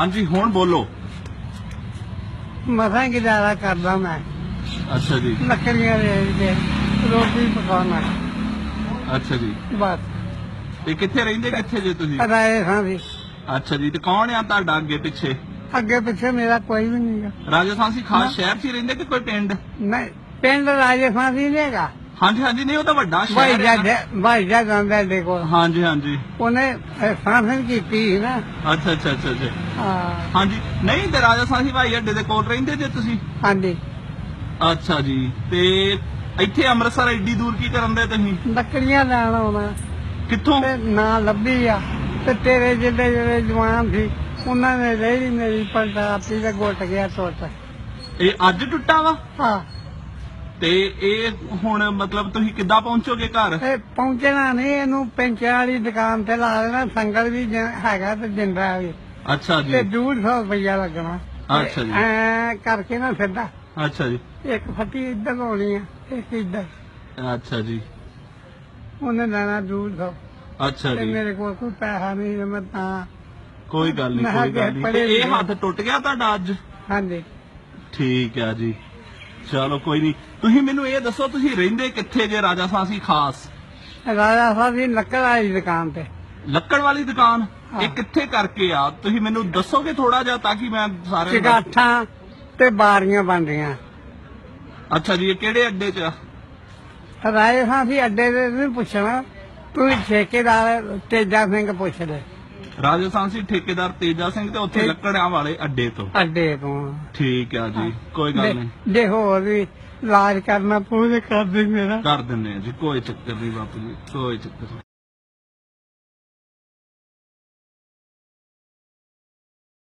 ਹਾਂਜੀ ਹੁਣ ਬੋਲੋ। ਮਸਾਂ ਗੁਜ਼ਾਰਾ ਕਰਦਾ ਮੈਂ? ਅੱਛਾ ਜੀ। ਲੱਕੜੀਆਂ ਕੇ ਰੋਟੀ ਪਕਾਉਣਾ। ਅੱਛਾ ਜੀ। ਬਸ। ਤੇ ਕਿੱਥੇ ਰਹਿੰਦੇ ਕਿੱਥੇ ਜੇ ਤੁਸੀਂ? ਰਾਏ ਸਾਂ ਦੀ ਅੱਛਾ ਜੀ ਤੇ ਕੌਣ ਆ ਤੁਹਾਡਾ ਅੱਗੇ ਪਿੱਛੇ? ਅੱਗੇ ਪਿੱਛੇ ਮੇਰਾ ਕੋਈ ਵੀ ਨਹੀਂ ਗਾ ਰਾਜਸਥਾਨ ਸੀ। ਖਾਸ ਸ਼ਹਿਰ 'ਚ ਹੀ ਰਹਿੰਦੇ ਕਿ ਕੋਈ ਪਿੰਡ? ਨਹੀਂ ਪਿੰਡ ਰਾਜਸਥਾਨ ਦੀ ਨਹੀਂਗਾ ਹਾਂਜੀ ਹਾਂਜੀ ਨਹੀਂ ਉਹ ਤਾਂ ਵੱਡਾ ਭਾਈ ਸ਼ਹਿਰ ਹੈ ਨਾ। ਜੱਜ ਭਾਈ ਜੱਜ ਆਂਦਾ ਦੇ ਕੋਲ। ਹਾਂਜੀ ਹਾਂਜੀ। ਉਹਨੇ ਸਾਂਸਨ ਕੀਤੀ ਸੀ ਨਾ। ਅੱਛਾ ਅੱਛਾ ਅੱਛਾ ਅੱਛਾ। ਹਾਂ, ਹਾਂਜੀ ਨਹੀਂ ਤੇ ਰਾਜਸਥਾਨ ਸੀ ਭਾਈ ਅੱਡੇ ਦੇ ਕੋਲ ਰਹਿੰਦੇ ਜੇ ਤੁਸੀਂ? ਹਾਂਜੀ। ਅੱਛਾ ਜੀ ਤੇ ਇੱਥੇ ਅੰਮ੍ਰਿਤਸਰ ਐਡੀ ਦੂਰ ਕੀ ਕਰਨ ਦੇ ਤੁਸੀਂ? ਲੱਕੜੀਆਂ ਲੈਣ ਆਉਣਾ। ਕਿੱਥੋਂ? ਤੇ ਨਾ ਲੱਭੀ ਆ। ਤੇ ਤੇਰੇ ਜਿਹੜੇ ਜਿਹੜੇ ਜਵਾਨ ਸੀ ਉਹਨਾਂ ਨੇ ਰੇੜੀ ਮੇਰੀ ਪਲਟਾਤੀ ਤੇ ਗੁੱਟ ਗਿਆ ਟੁੱਟ ਇਹ ਅੱਜ ਟੁੱਟਾ ਵਾ? ਹਾਂ। ਤੇ ਇਹ ਹੁਣ ਮਤਲਬ ਤੁਸੀਂ ਕਿੱਦਾਂ ਪਹੁੰਚੋਗੇ ਘਰ? ਇਹ ਪਹੁੰਚਣਾ ਨਹੀਂ ਇਹਨੂੰ ਪੈਂਚਰ ਵਾਲੀ ਦੁਕਾਨ ਤੇ ਲਾ ਦੇਣਾ ਸੰਗਲ ਵੀ ਜ- ਹੈਗਾ ਤੇ ਜਿੰਦਾ ਵੀ। ਅੱਛਾ ਜੀ। ਤੇ 200 ਰੁਪਇਆ ਲੱਗਣਾ। ਅੱਛਾ ਜੀ। ਐ ਕਰਕੇ ਨਾ ਸਿੱਧਾ। ਅੱਛਾ ਜੀ। ਇੱਕ ਫੱਟੀ ਇੱਧਰ ਲਾਉਣੀ ਆ ਇੱਕ ਇੱਧਰ। ਅੱਛਾ ਜੀ। ਉਹਨੇ ਲੈਣਾ 200 ਅੱਛਾ ਤੇ ਜੀ ਮੇਰੇ ਕੋਲ ਕੋਈ ਪੈਸਾ ਨਹੀਂ ਤੇ ਮੈਂ ਤਾਂ ਕੋਈ ਗੱਲ ਨਹੀਂ ਮੈਂ ਕੋਈ ਗੱਲ ਨਹੀਂ। ਤੇ ਇਹ। ਹੱਥ ਟੁੱਟ ਗਿਆ ਤੁਹਾਡਾ ਅੱਜ? ਹਾਂਜੀ। ਠੀਕ ਹੈ ਜੀ। ਚਲੋ ਕੋਈ ਨਹੀਂ। ਤੁਸੀਂ ਮੈਨੂੰ ਇਹ ਦੱਸੋ ਤੁਸੀਂ ਰਹਿੰਦੇ ਕਿੱਥੇ ਜੇ ਰਾਜਾ ਸਾਸੀ ਖਾਸ? ਰਾਜਾ ਸਾਹਿਬ ਦੀ ਲੱਕੜ ਵਾਲੀ ਦੁਕਾਨ ਤੇ। ਲੱਕੜ ਵਾਲੀ ਦੁਕਾਨ। ਇਹ ਕਿੱਥੇ ਕਰਕੇ ਆ? ਤੁਸੀਂ ਮੈਨੂੰ ਦੱਸੋਗੇ ਥੋੜਾ ਜਿਹਾ ਤਾਂ ਕਿ ਮੈਂ ਸਾਰੇ ਚਿਕਾਠਾਂ ਤੇ ਬਾਰੀਆਂ ਬਣਦੀਆਂ ਅੱਛਾ ਜੀ ਇਹ ਕਿਹੜੇ ਅੱਡੇ 'ਚ ਆ? ਰਾਏ ਸਾਹਿਬ ਦੀ ਅੱਡੇ ਦੇ ਪੁੱਛਣਾ। ਤੂੰ ਠੇਕੇਦਾਰ ਤੇਜਾ ਸਿੰਘ ਪੁੱਛ ਲੈ ਰਾਜਸਥਾਨ ਸੀ ਠੇਕੇਦਾਰ ਤੇਜਾ ਸਿੰਘ ਤੇ ਉੱਥੇ ਲੱਕੜਾਂ ਵਾਲੇ ਅੱਡੇ ਤੋਂ। ਅੱਡੇ ਤੋਂ। ਠੀਕ ਆ ਜੀ ਕੋਈ ਗੱਲ ਨਹੀਂ। ਜੇ ਹੋਰ ਵੀ ਇਲਾਜ ਕਰਨਾ ਪੂਰੇ ਕਰ ਦੇ ਮੇਰਾ ਕਰ ਦਿੰਨੇ ਆ ਜੀ ਕੋਈ ਚੱਕਰ ਨਹੀਂ ਬਾਪੂ ਜੀ ਕੋਈ ਚੱਕਰ ਨਹੀਂ।